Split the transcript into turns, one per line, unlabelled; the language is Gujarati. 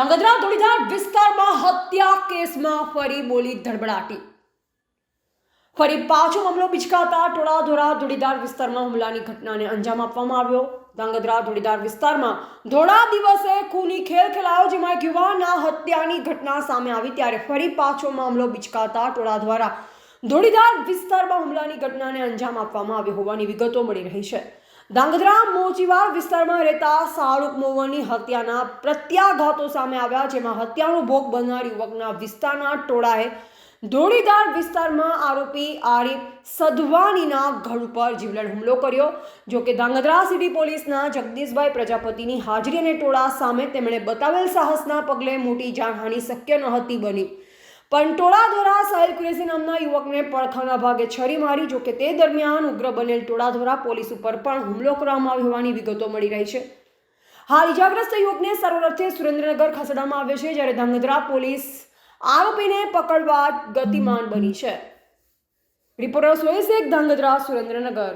ધાંગધ્રા ધોળીધાર વિસ્તારમાં હત્યા કેસમાં ફરી બોલી ધડબડાટી. ફરી પાછો મામલો બિચકાતા ટોળા ધોરા ધોળીધાર વિસ્તારમાં હુમલાની ઘટનાને અંજામ આપવામાં આવ્યો. ધાંગધ્રા ધોળીધાર વિસ્તારમાં ધોળા દિવસે ખૂની ખેલ ખેલાયો, જેમાં એક યુવાના હત્યાની ઘટના સામે આવી. ત્યારે ફરી પાછો મામલો બિચકાતા ટોળા દ્વારા ધોળીધાર વિસ્તારમાં હુમલાની ઘટનાને અંજામ આપવામાં આવ્યો હોવાની વિગતો મળી રહી છે. ધાંગધ્રા મોચીવાર વિસ્તારમાં રહેતા શાહરૂખ મોવનની હત્યાના પ્રત્યાઘાતો સામે આવ્યા, જેમાં હત્યાનો ભોગ બનનાર યુવકના વિસ્તારના ટોળાએ ધોળીધાર વિસ્તારમાં આરોપી આરિફ સધવાનીના ઘર ઉપર જીવલેણ હુમલો કર્યો. જો કે ધાંગધ્રા સિટી પોલીસના જગદીશભાઈ પ્રજાપતિની હાજરી અને ટોળા સામે તેમણે બતાવેલ સાહસના પગલે મોટી જાનહાનિ શક્ય ન હતી બની. પણ દ્વારા સાહિલ કુરેશી નામના યુવકને પડખાના ભાગે છરી મારી, જો કે તે દરમિયાન ઉગ્ર બનેલ ટોળા દ્વારા પોલીસ ઉપર પણ હુમલો કરવામાં આવ્યો હોવાની વિગતો મળી રહી છે. હાલ ઇજાગ્રસ્ત યુવકને સર્વરથે સુરેન્દ્રનગર ખસેડવામાં આવ્યો છે, જ્યારે ધાંગધ્રા પોલીસ આરોપીને પકડવા ગતિમાન બની છે. રિપોર્ટર સોય શેખ ધાંગધ્રા સુરેન્દ્રનગર.